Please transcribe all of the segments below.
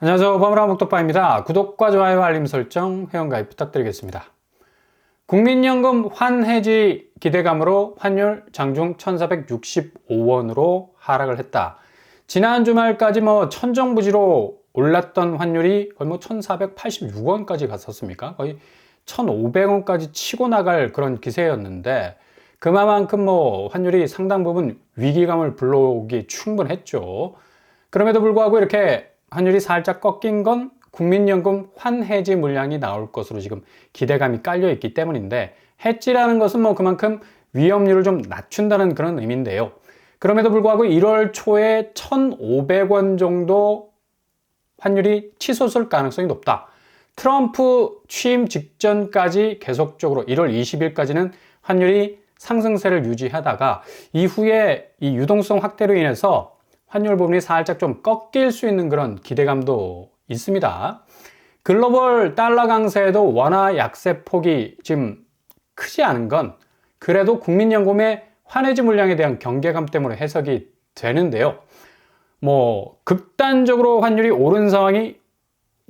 안녕하세요. 버무라 목독바입니다. 구독과 좋아요, 알림 설정, 회원가입 부탁드리겠습니다. 국민연금 환해지 기대감으로 환율 장중 1465원으로 하락을 했다. 지난 주말까지 뭐 천정부지로 올랐던 환율이 거의 뭐 1486원까지 갔었습니까? 거의 1500원까지 치고 나갈 그런 기세였는데 그만큼 뭐 환율이 상당 부분 위기감을 불러오기 충분했죠. 그럼에도 불구하고 이렇게 환율이 살짝 꺾인 건 국민연금 환해지 물량이 나올 것으로 지금 기대감이 깔려 있기 때문인데 해지라는 것은 뭐 그만큼 위험률을 좀 낮춘다는 그런 의미인데요. 그럼에도 불구하고 1월 초에 1,500원 정도 환율이 치솟을 가능성이 높다. 트럼프 취임 직전까지 계속적으로 1월 20일까지는 환율이 상승세를 유지하다가 이후에 이 유동성 확대로 인해서 환율 부분이 살짝 좀 꺾일 수 있는 그런 기대감도 있습니다. 글로벌 달러 강세에도 원화 약세 폭이 지금 크지 않은 건 그래도 국민연금의 환해지 물량에 대한 경계감 때문에 해석이 되는데요. 뭐 극단적으로 환율이 오른 상황이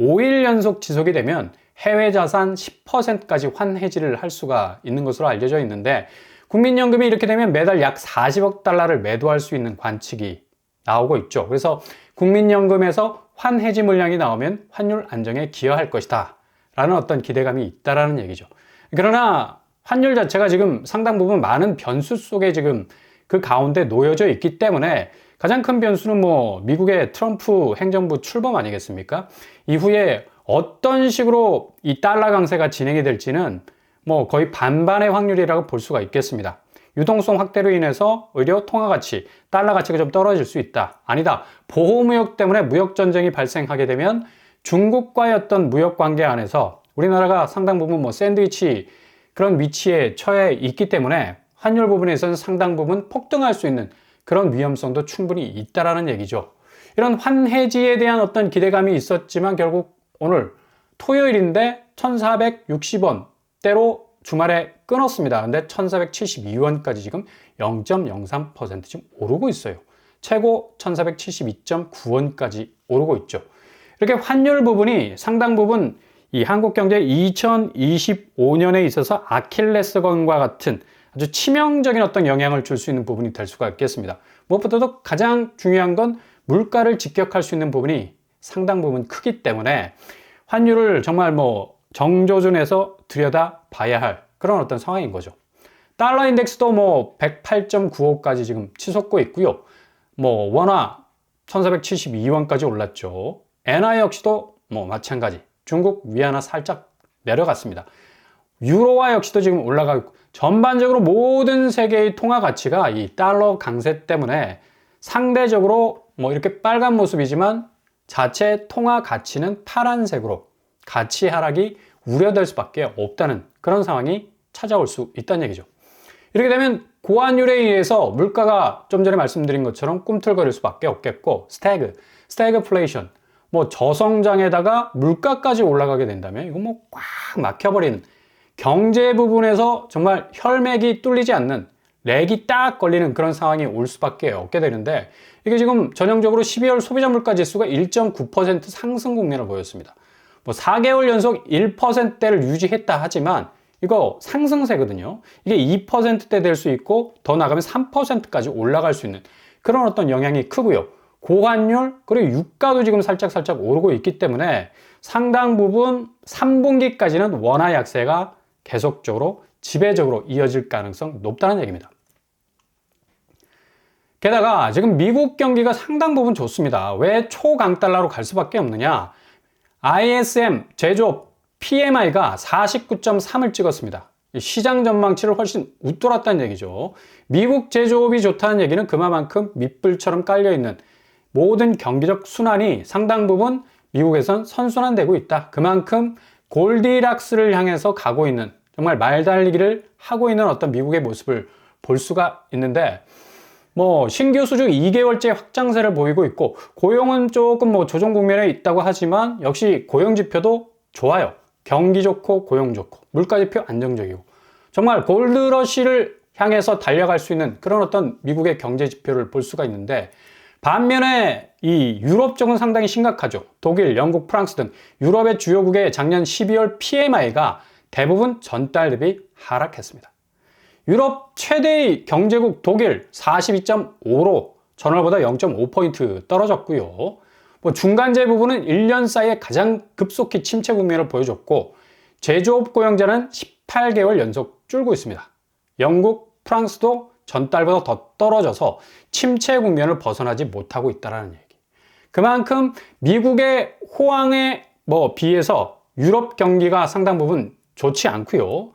5일 연속 지속이 되면 해외 자산 10%까지 환해지를 할 수가 있는 것으로 알려져 있는데 국민연금이 이렇게 되면 매달 약 40억 달러를 매도할 수 있는 관측이 나오고 있죠. 그래서 국민연금에서 환해지 물량이 나오면 환율 안정에 기여할 것이다. 라는 어떤 기대감이 있다라는 얘기죠. 그러나 환율 자체가 지금 상당 부분 많은 변수 속에 지금 그 가운데 놓여져 있기 때문에 가장 큰 변수는 뭐 미국의 트럼프 행정부 출범 아니겠습니까? 이후에 어떤 식으로 이 달러 강세가 진행이 될지는 뭐 거의 반반의 확률이라고 볼 수가 있겠습니다. 유동성 확대로 인해서 의료 통화 가치, 달러 가치가 좀 떨어질 수 있다. 아니다. 보호 무역 때문에 무역 전쟁이 발생하게 되면 중국과의 어떤 무역 관계 안에서 우리나라가 상당 부분 뭐 샌드위치 그런 위치에 처해 있기 때문에 환율 부분에서는 상당 부분 폭등할 수 있는 그런 위험성도 충분히 있다라는 얘기죠. 이런 환해지에 대한 어떤 기대감이 있었지만 결국 오늘 토요일인데 1460원대로 주말에 끊었습니다. 근데 1472원까지 지금 0.03% 지금 오르고 있어요. 최고 1472.9원까지 오르고 있죠. 이렇게 환율 부분이 상당 부분 이 한국 경제 2025년에 있어서 아킬레스건과 같은 아주 치명적인 어떤 영향을 줄 수 있는 부분이 될 수가 있겠습니다. 무엇보다도 가장 중요한 건 물가를 직격할 수 있는 부분이 상당 부분 크기 때문에 환율을 정말 뭐 정조준에서 들여다 봐야 할 그런 어떤 상황인 거죠. 달러 인덱스도 뭐 108.95까지 지금 치솟고 있고요. 뭐 원화 1472원까지 올랐죠. 엔화 역시도 뭐 마찬가지. 중국 위안화 살짝 내려갔습니다. 유로화 역시도 지금 올라가고 있고 전반적으로 모든 세계의 통화 가치가 이 달러 강세 때문에 상대적으로 뭐 이렇게 빨간 모습이지만 자체 통화 가치는 파란색으로 가치 하락이 우려될 수밖에 없다는 그런 상황이 찾아올 수 있다는 얘기죠. 이렇게 되면 고환율에 의해서 물가가 좀 전에 말씀드린 것처럼 꿈틀거릴 수밖에 없겠고 스태그, 스태그플레이션, 뭐 저성장에다가 물가까지 올라가게 된다면 이거 뭐 꽉 막혀버리는 경제 부분에서 정말 혈맥이 뚫리지 않는 렉이 딱 걸리는 그런 상황이 올 수밖에 없게 되는데 이게 지금 전형적으로 12월 소비자 물가 지수가 1.9% 상승 국면을 보였습니다. 뭐 4개월 연속 1%대를 유지했다 하지만 이거 상승세거든요. 이게 2%대 될 수 있고 더 나가면 3%까지 올라갈 수 있는 그런 어떤 영향이 크고요. 고환율 그리고 유가도 지금 살짝 살짝 오르고 있기 때문에 상당 부분 3분기까지는 원화 약세가 계속적으로 지배적으로 이어질 가능성 높다는 얘기입니다. 게다가 지금 미국 경기가 상당 부분 좋습니다. 왜 초강달러로 갈 수밖에 없느냐? ISM 제조업 PMI가 49.3을 찍었습니다. 시장 전망치를 훨씬 웃돌았다는 얘기죠. 미국 제조업이 좋다는 얘기는 그만큼 밑불처럼 깔려있는 모든 경기적 순환이 상당 부분 미국에선 선순환되고 있다. 그만큼 골디락스를 향해서 가고 있는 정말 말 달리기를 하고 있는 어떤 미국의 모습을 볼 수가 있는데 뭐 신규 수주 2개월째 확장세를 보이고 있고 고용은 조금 뭐 조정 국면에 있다고 하지만 역시 고용 지표도 좋아요. 경기 좋고 고용 좋고 물가 지표 안정적이고 정말 골드러시를 향해서 달려갈 수 있는 그런 어떤 미국의 경제 지표를 볼 수가 있는데 반면에 이 유럽 쪽은 상당히 심각하죠. 독일, 영국, 프랑스 등 유럽의 주요국의 작년 12월 PMI가 대부분 전달 대비 하락했습니다. 유럽 최대의 경제국 독일 42.5로 전월보다 0.5포인트 떨어졌고요. 뭐 중간재 부분은 1년 사이에 가장 급속히 침체 국면을 보여줬고 제조업 고용자는 18개월 연속 줄고 있습니다. 영국, 프랑스도 전달보다 더 떨어져서 침체 국면을 벗어나지 못하고 있다는 얘기. 그만큼 미국의 호황에 뭐 비해서 유럽 경기가 상당 부분 좋지 않고요.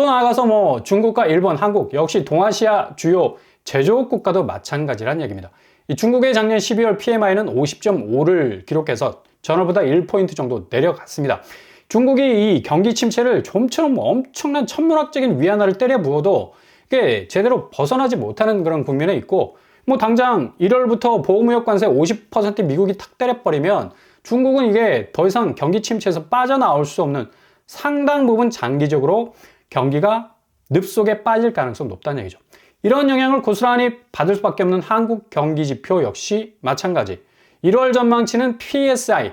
또 나아가서 뭐 중국과 일본, 한국 역시 동아시아 주요 제조업 국가도 마찬가지란 얘기입니다. 중국의 작년 12월 PMI는 50.5를 기록해서 전월보다 1포인트 정도 내려갔습니다. 중국이 이 경기 침체를 좀처럼 엄청난 천문학적인 위안화를 때려 부어도 이게 제대로 벗어나지 못하는 그런 국면에 있고 뭐 당장 1월부터 보호무역 관세 50% 미국이 탁 때려버리면 중국은 이게 더 이상 경기 침체에서 빠져나올 수 없는 상당 부분 장기적으로 경기가 늪 속에 빠질 가능성이 높다는 얘기죠. 이런 영향을 고스란히 받을 수밖에 없는 한국 경기 지표 역시 마찬가지. 1월 전망치는 PSI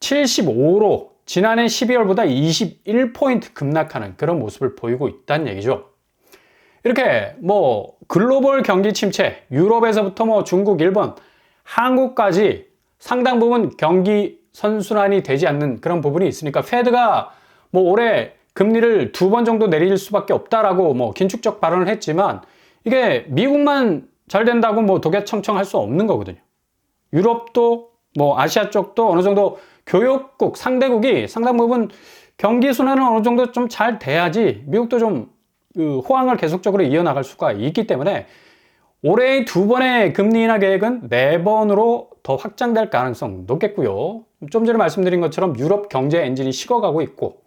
75로 지난해 12월보다 21포인트 급락하는 그런 모습을 보이고 있다는 얘기죠. 이렇게 뭐 글로벌 경기 침체, 유럽에서부터 뭐 중국, 일본, 한국까지 상당 부분 경기 선순환이 되지 않는 그런 부분이 있으니까 페드가 뭐 올해 금리를 두 번 정도 내릴 수밖에 없다라고 뭐 긴축적 발언을 했지만 이게 미국만 잘 된다고 뭐 독야청청 할 수 없는 거거든요. 유럽도 뭐 아시아 쪽도 어느 정도 교역국 상대국이 상당 부분 경기 순환은 어느 정도 좀 잘 돼야지 미국도 좀 그 호황을 계속적으로 이어나갈 수가 있기 때문에 올해 두 번의 금리 인하 계획은 네 번으로 더 확장될 가능성 높겠고요. 좀 전에 말씀드린 것처럼 유럽 경제 엔진이 식어가고 있고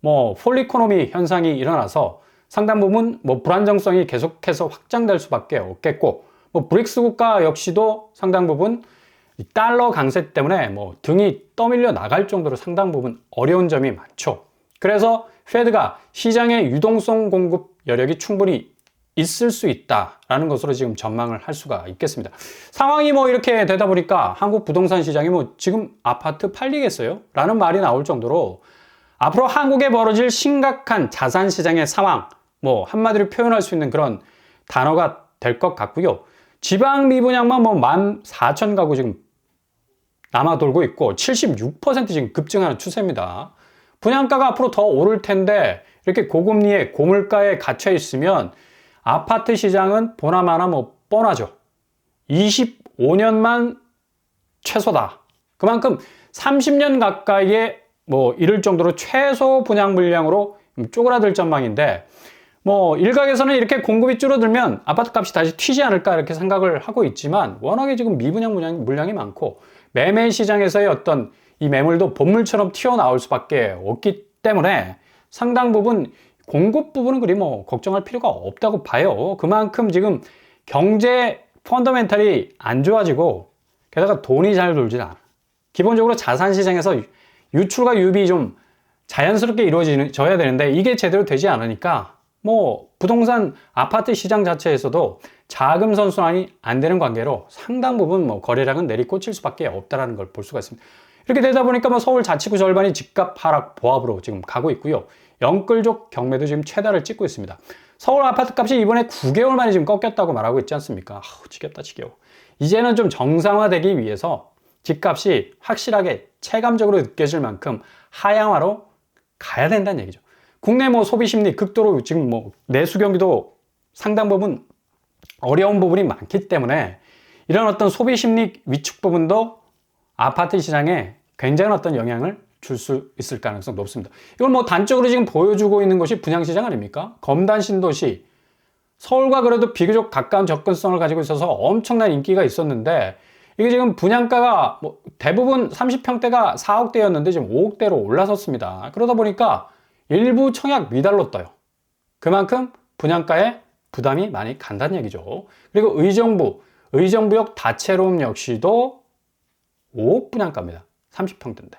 뭐 폴리코노미 현상이 일어나서 상당 부분 뭐 불안정성이 계속해서 확장될 수밖에 없겠고 뭐 브릭스 국가 역시도 상당 부분 달러 강세 때문에 뭐 등이 떠밀려 나갈 정도로 상당 부분 어려운 점이 많죠. 그래서 페드가 시장의 유동성 공급 여력이 충분히 있을 수 있다라는 것으로 지금 전망을 할 수가 있겠습니다. 상황이 뭐 이렇게 되다 보니까 한국 부동산 시장이 뭐 지금 아파트 팔리겠어요? 라는 말이 나올 정도로 앞으로 한국에 벌어질 심각한 자산 시장의 상황, 뭐 한마디로 표현할 수 있는 그런 단어가 될 것 같고요. 지방 미분양만 뭐 14,000 가구 지금 남아 돌고 있고 76% 지금 급증하는 추세입니다. 분양가가 앞으로 더 오를 텐데 이렇게 고금리에 고물가에 갇혀 있으면 아파트 시장은 보나마나 뭐 뻔하죠. 25년만 최소다. 그만큼 30년 가까이에 뭐 이를 정도로 최소 분양 물량으로 쪼그라들 전망인데 뭐 일각에서는 이렇게 공급이 줄어들면 아파트 값이 다시 튀지 않을까 이렇게 생각을 하고 있지만 워낙에 지금 미분양 물량, 물량이 많고 매매 시장에서의 어떤 이 매물도 본물처럼 튀어나올 수밖에 없기 때문에 상당 부분 공급 부분은 그리 뭐 걱정할 필요가 없다고 봐요. 그만큼 지금 경제 펀더멘탈이 안 좋아지고 게다가 돈이 잘 돌지 않아. 기본적으로 자산 시장에서 유출과 유입이 좀 자연스럽게 이루어져야 되는데 이게 제대로 되지 않으니까 뭐 부동산 아파트 시장 자체에서도 자금 선순환이 안 되는 관계로 상당 부분 뭐 거래량은 내리꽂힐 수밖에 없다라는 걸 볼 수가 있습니다. 이렇게 되다 보니까 뭐 서울 자치구 절반이 집값 하락 보합으로 지금 가고 있고요. 영끌족 경매도 지금 최다를 찍고 있습니다. 서울 아파트 값이 이번에 9개월 만에 지금 꺾였다고 말하고 있지 않습니까? 아우, 지겹다, 지겨워. 이제는 좀 정상화되기 위해서 집값이 확실하게 체감적으로 느껴질 만큼 하향화로 가야 된다는 얘기죠. 국내 뭐 소비 심리 극도로 지금 뭐 내수 경기도 상당 부분 어려운 부분이 많기 때문에 이런 어떤 소비 심리 위축 부분도 아파트 시장에 굉장한 어떤 영향을 줄 수 있을 가능성 높습니다. 이걸 뭐 단적으로 지금 보여주고 있는 것이 분양시장 아닙니까? 검단 신도시 서울과 그래도 비교적 가까운 접근성을 가지고 있어서 엄청난 인기가 있었는데 이게 지금 분양가가 뭐 대부분 30평대가 4억대였는데 지금 5억대로 올라섰습니다. 그러다 보니까 일부 청약 미달로 떠요. 그만큼 분양가에 부담이 많이 간다는 얘기죠. 그리고 의정부, 의정부역 다채로움 역시도 5억 분양가입니다. 30평대인데.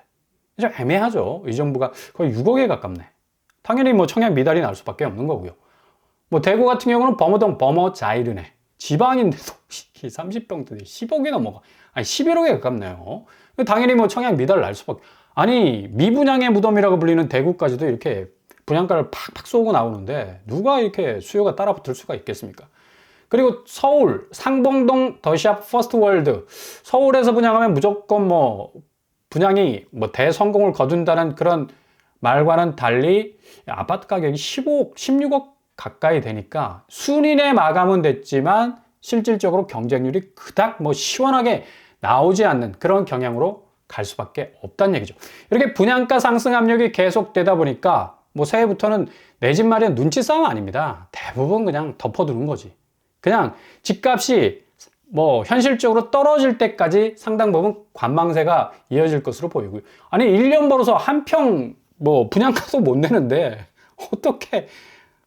좀 애매하죠. 의정부가 거의 6억에 가깝네. 당연히 뭐 청약 미달이 날 수밖에 없는 거고요. 뭐 대구 같은 경우는 범어동 범어 자이르네. 지방인데도 30평대 10억이 넘어가. 아니 11억에 가깝네요. 당연히 뭐 청약 미달 날 수밖에. 아니 미분양의 무덤이라고 불리는 대구까지도 이렇게 분양가를 팍팍 쏘고 나오는데 누가 이렇게 수요가 따라붙을 수가 있겠습니까? 그리고 서울 상봉동 더샵 퍼스트월드 서울에서 분양하면 무조건 뭐 분양이 뭐 대성공을 거둔다는 그런 말과는 달리 아파트 가격이 15억, 16억 가까이 되니까 순인의 마감은 됐지만 실질적으로 경쟁률이 그닥 뭐 시원하게 나오지 않는 그런 경향으로 갈 수밖에 없다는 얘기죠. 이렇게 분양가 상승 압력이 계속되다 보니까 뭐 새해부터는 내 집 마련 눈치 싸움 아닙니다. 대부분 그냥 덮어두는 거지. 그냥 집값이 뭐 현실적으로 떨어질 때까지 상당 부분 관망세가 이어질 것으로 보이고요. 아니 1년 벌어서 한 평 뭐 분양가도 못 내는데 어떻게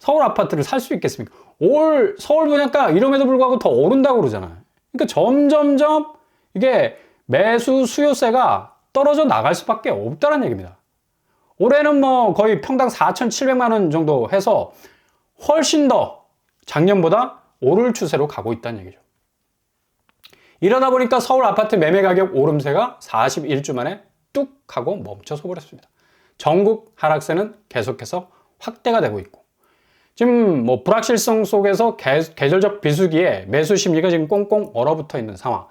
서울 아파트를 살 수 있겠습니까? 올 서울 분양가 이름에도 불구하고 더 오른다고 그러잖아요. 그러니까 점점점 이게 매수 수요세가 떨어져 나갈 수밖에 없다는 얘기입니다. 올해는 뭐 거의 평당 4,700만 원 정도 해서 훨씬 더 작년보다 오를 추세로 가고 있다는 얘기죠. 이러다 보니까 서울 아파트 매매 가격 오름세가 41주 만에 뚝 하고 멈춰서 버렸습니다. 전국 하락세는 계속해서 확대가 되고 있고 지금 뭐 불확실성 속에서 계, 계절적 비수기에 매수 심리가 지금 꽁꽁 얼어붙어 있는 상황.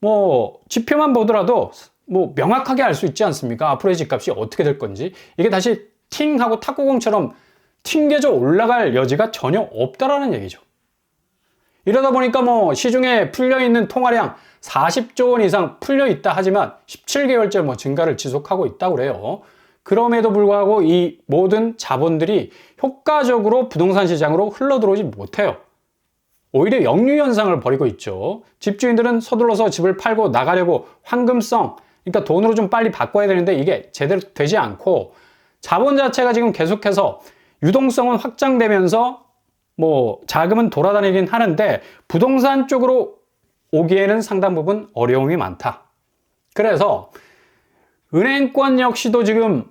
뭐 지표만 보더라도 뭐 명확하게 알 수 있지 않습니까? 앞으로의 집값이 어떻게 될 건지 이게 다시 팅하고 탁구공처럼 튕겨져 올라갈 여지가 전혀 없다라는 얘기죠. 이러다 보니까 뭐 시중에 풀려 있는 통화량 40조 원 이상 풀려 있다 하지만 17개월째 뭐 증가를 지속하고 있다고 그래요. 그럼에도 불구하고 이 모든 자본들이 효과적으로 부동산 시장으로 흘러들어오지 못해요. 오히려 역류 현상을 벌이고 있죠. 집주인들은 서둘러서 집을 팔고 나가려고 황금성, 그러니까 돈으로 좀 빨리 바꿔야 되는데 이게 제대로 되지 않고 자본 자체가 지금 계속해서 유동성은 확장되면서 뭐 자금은 돌아다니긴 하는데 부동산 쪽으로 오기에는 상당 부분 어려움이 많다. 그래서 은행권 역시도 지금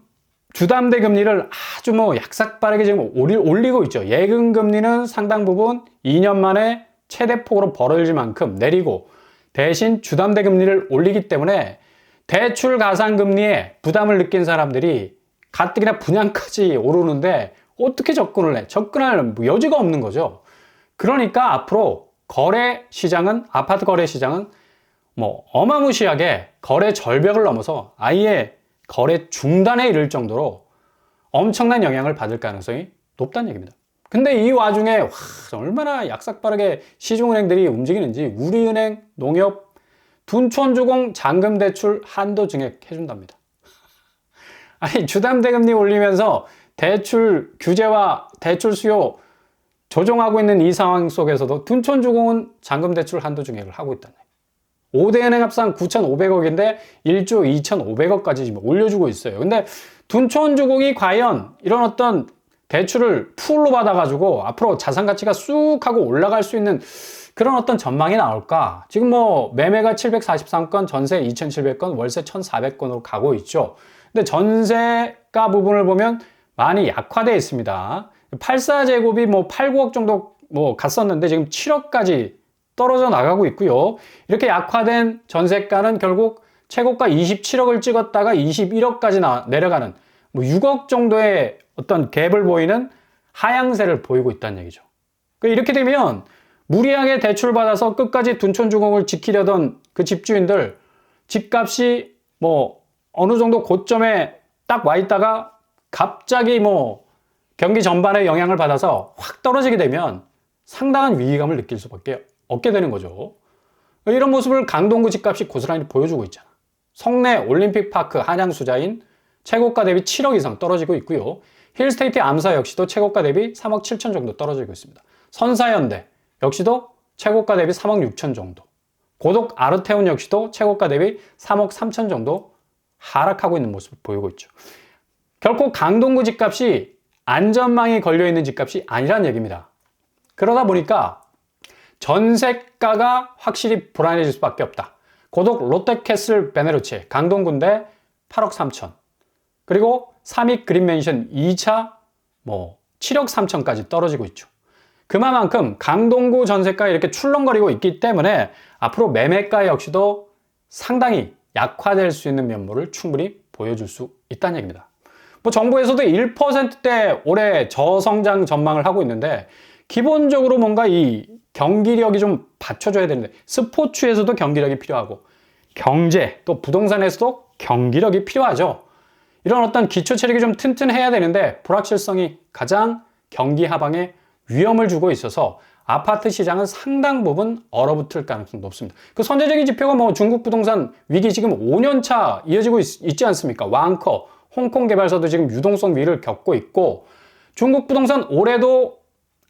주담대 금리를 아주 뭐 약삭빠르게 지금 올리고 있죠. 예금 금리는 상당 부분 2년 만에 최대폭으로 벌어질 만큼 내리고 대신 주담대 금리를 올리기 때문에 대출 가상 금리에 부담을 느낀 사람들이 가뜩이나 분양까지 오르는데 어떻게 접근을 해? 접근할 뭐 여지가 없는 거죠. 그러니까 앞으로 거래 시장은 아파트 거래 시장은 뭐 어마무시하게 거래 절벽을 넘어서 아예 거래 중단에 이를 정도로 엄청난 영향을 받을 가능성이 높다는 얘기입니다. 근데 이 와중에 와, 얼마나 약삭빠르게 시중은행들이 움직이는지 우리은행, 농협, 둔촌주공 잔금대출 한도 증액 해준답니다. 아니 주담대금리 올리면서 대출 규제와 대출 수요 조정하고 있는 이 상황 속에서도 둔촌주공은 잔금대출 한도 증액을 하고 있다네. 5대 은행 합산 9,500억인데 1조 2,500억까지 지금 올려주고 있어요. 근데 둔촌주공이 과연 이런 어떤 대출을 풀로 받아가지고 앞으로 자산 가치가 쑥 하고 올라갈 수 있는 그런 어떤 전망이 나올까? 지금 뭐 매매가 743건, 전세 2,700건, 월세 1,400건으로 가고 있죠. 근데 전세가 부분을 보면 많이 약화되어 있습니다. 84제곱이 뭐 8, 9억 정도 뭐 갔었는데 지금 7억까지 떨어져 나가고 있고요. 이렇게 약화된 전세가는 결국 최고가 27억을 찍었다가 21억까지 나, 내려가는 뭐 6억 정도의 어떤 갭을 보이는 하향세를 보이고 있다는 얘기죠. 그러니까 이렇게 되면 무리하게 대출받아서 끝까지 둔촌주공을 지키려던 그 집주인들 집값이 뭐 어느 정도 고점에 딱 와 있다가 갑자기 뭐 경기 전반에 영향을 받아서 확 떨어지게 되면 상당한 위기감을 느낄 수밖에 얻게 되는 거죠. 이런 모습을 강동구 집값이 고스란히 보여주고 있잖아. 성내 올림픽파크 한양수자인 최고가 대비 7억 이상 떨어지고 있고요. 힐스테이트 암사 역시도 최고가 대비 3억 7천 정도 떨어지고 있습니다. 선사현대 역시도 최고가 대비 3억 6천 정도. 고독 아르테온 역시도 최고가 대비 3억 3천 정도 하락하고 있는 모습을 보이고 있죠. 결코 강동구 집값이 안전망이 걸려있는 집값이 아니란 얘기입니다. 그러다 보니까 전세가가 확실히 불안해질 수밖에 없다. 고독 롯데캐슬 베네루치 강동군대 8억 3천 그리고 삼익 그린맨션 2차 뭐 7억 3천까지 떨어지고 있죠. 그만큼 강동구 전세가 이렇게 출렁거리고 있기 때문에 앞으로 매매가 역시도 상당히 약화될 수 있는 면모를 충분히 보여줄 수 있다는 얘기입니다. 뭐 정부에서도 1%대 올해 저성장 전망을 하고 있는데 기본적으로 뭔가 이 경기력이 좀 받쳐줘야 되는데 스포츠에서도 경기력이 필요하고 경제 또 부동산에서도 경기력이 필요하죠. 이런 어떤 기초 체력이 좀 튼튼해야 되는데 불확실성이 가장 경기 하방에 위험을 주고 있어서 아파트 시장은 상당 부분 얼어붙을 가능성이 높습니다. 그 선제적인 지표가 뭐 중국 부동산 위기 지금 5년 차 이어지고 있, 지 않습니까? 왕커, 홍콩 개발사도 지금 유동성 위기를 겪고 있고 중국 부동산 올해도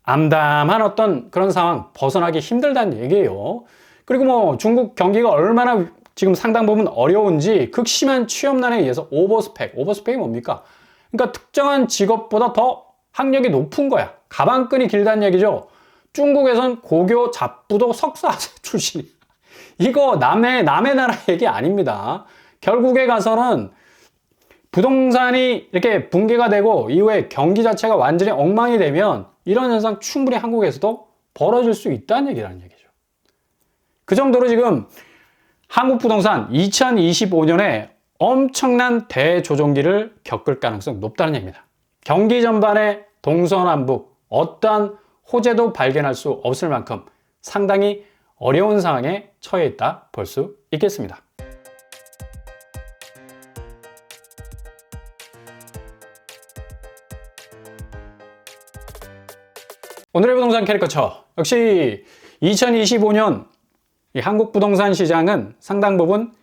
암담한 어떤 그런 상황 벗어나기 힘들다는 얘기예요. 그리고 뭐 중국 경기가 얼마나 지금 상당 부분 어려운지 극심한 취업난에 의해서 오버스펙, 오버스펙이 뭡니까? 그러니까 특정한 직업보다 더 학력이 높은 거야. 가방끈이 길다는 얘기죠. 중국에선 고교 잡부도 석사 출신이. 이거 남의, 남의 나라 얘기 아닙니다. 결국에 가서는 부동산이 이렇게 붕괴가 되고 이후에 경기 자체가 완전히 엉망이 되면 이런 현상 충분히 한국에서도 벌어질 수 있다는 얘기라는 얘기죠. 그 정도로 지금 한국 부동산 2025년에 엄청난 대조정기를 겪을 가능성 높다는 얘기입니다. 경기 전반에 동서남북 어떠한 호재도 발견할 수 없을 만큼 상당히 어려운 상황에 처해 있다 볼 수 있겠습니다. 오늘의 부동산 캐리커처 역시 2025년 한국 부동산 시장은 상당 부분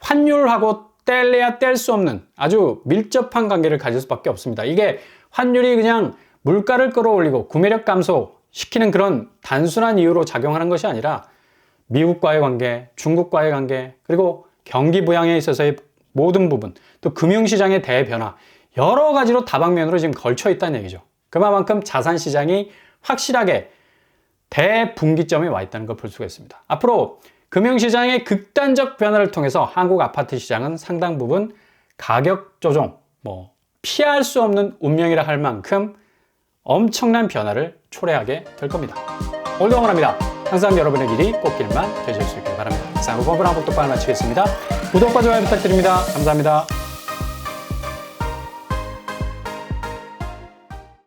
환율하고 뗄래야 뗄 수 없는 아주 밀접한 관계를 가질 수밖에 없습니다. 이게 환율이 그냥 물가를 끌어올리고 구매력 감소 시키는 그런 단순한 이유로 작용하는 것이 아니라 미국과의 관계, 중국과의 관계, 그리고 경기 부양에 있어서의 모든 부분, 또 금융시장의 대변화, 여러 가지로 다방면으로 지금 걸쳐 있다는 얘기죠. 그만큼 자산 시장이 확실하게 대분기점에 와 있다는 걸 볼 수가 있습니다. 앞으로 금융시장의 극단적 변화를 통해서 한국 아파트 시장은 상당 부분 가격 조정, 뭐 피할 수 없는 운명이라 할 만큼 엄청난 변화를 초래하게 될 겁니다. 오늘도 응원합니다. 항상 여러분의 길이 꽃길만 되실 수 있길 바랍니다. 쌍구 뻔뻔한 복독방을 마치겠습니다. 구독과 좋아요 부탁드립니다. 감사합니다.